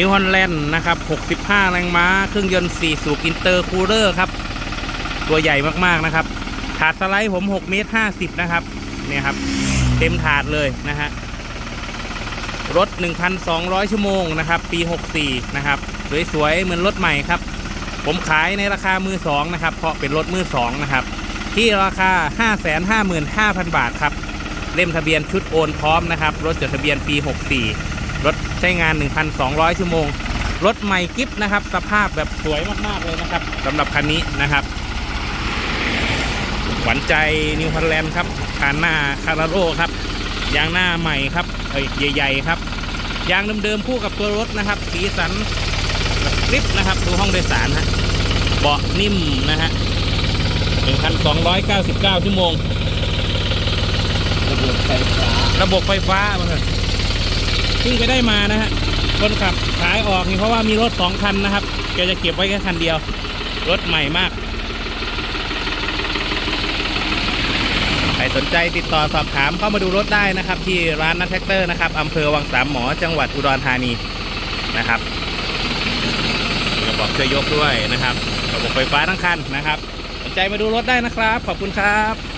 นิวฮอลแลนด์นะครับ 65 แรงม้า เครื่องยนต์ 4 สูบอินเตอร์คูลเลอร์ครับ ตัวใหญ่มากๆนะครับ ถาดสไลด์ผม 6 เมตร 50 นะครับ เนี่ยครับ เต็มถาดเลยนะฮะ รถ 1,200 ชั่วโมงนะครับ ปี 64 นะครับ สวยๆ เหมือนรถใหม่ครับ ผมขายในราคามือสองนะครับ เพราะเป็นรถมือสองนะครับ ที่ราคา 555,000 บาทครับ เล่มทะเบียนชุดโอนพร้อมนะครับ รถจดทะเบียนปี 64 รถใช้งาน 1,200 ชั่วโมง รถใหม่กิฟนะครับ สภาพแบบสวยมากๆเลยนะครับสำหรับคันนี้นะครับ หวานใจนิวฮอลแลนด์ครับคานหน้าคาราโร่ครับ ยางหน้าใหม่ครับเอ้ยใหญ่ๆครับ ยางเดิมๆคู่กับตัวรถนะครับ สีสันกริปนะครับดูห้องโดยสารฮะเบาะนิ่มนะฮะ1,299 ชั่วโมง ระบบไฟฟ้า ระบบไฟฟ้ามันเลยเพิ่งไปได้มานะฮะคนขับขายออกนี่เพราะว่ามีรถสองคันนะครับแกจะเก็บไว้แค่คันเดียว รถใหม่มาก ใครสนใจติดต่อสอบถามเข้ามาดูรถได้นะครับ ที่ร้านนัทแท็กเตอร์นะครับอำเภอวังสามหมอจังหวัดอุดรธานีนะครับระบบช่วยยกด้วยนะครับระบบไฟฟ้าทั้งคันนะครับ สนใจมาดูรถได้นะครับ ขอบคุณครับ